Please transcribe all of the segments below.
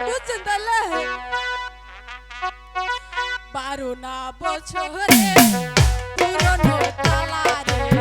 বুঝছেন তাহলে বারো না বছরে পুরনো তালারে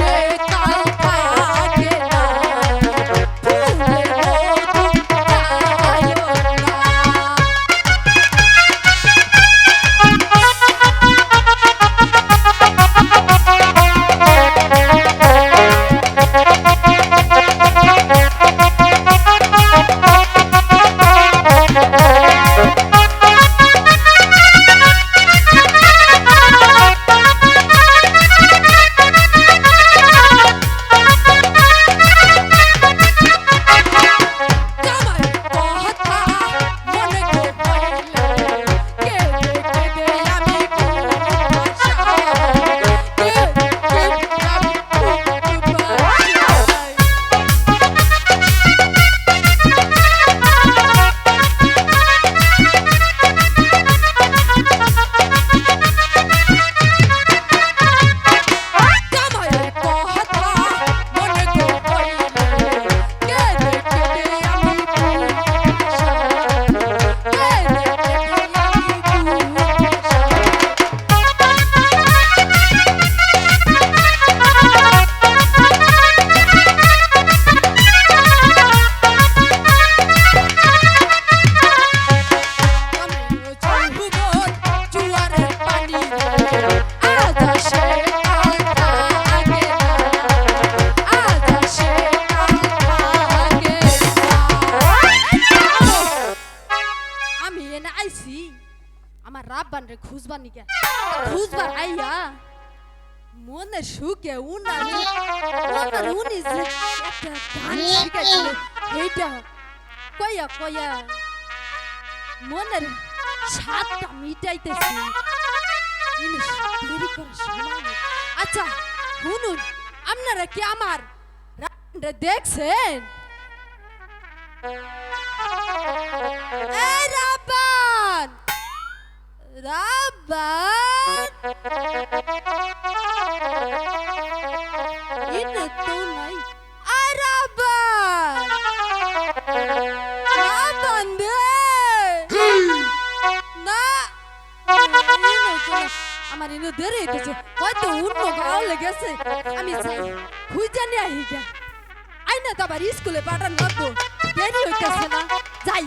shake রাব্বান রে খুঁজবার নিকে খুঁজবার আইয়া মনে সুখে উনার উনার উনি যে একটা গান শিখাইছিল এইটা কইয়া কইয়া মনের স্বাদটা মিটাইতেছি। আচ্ছা শুনুন আপনারা কি আমার দেখছেন এই না আমার ইনো দেরি হইতেছে হয়তো অন্য গাও লেগেছে আমি যাই খুঁজে নিয়ে আহি গে তো আবার স্কুলে পাঠান লাগবো দেরি হইতেছে না যাই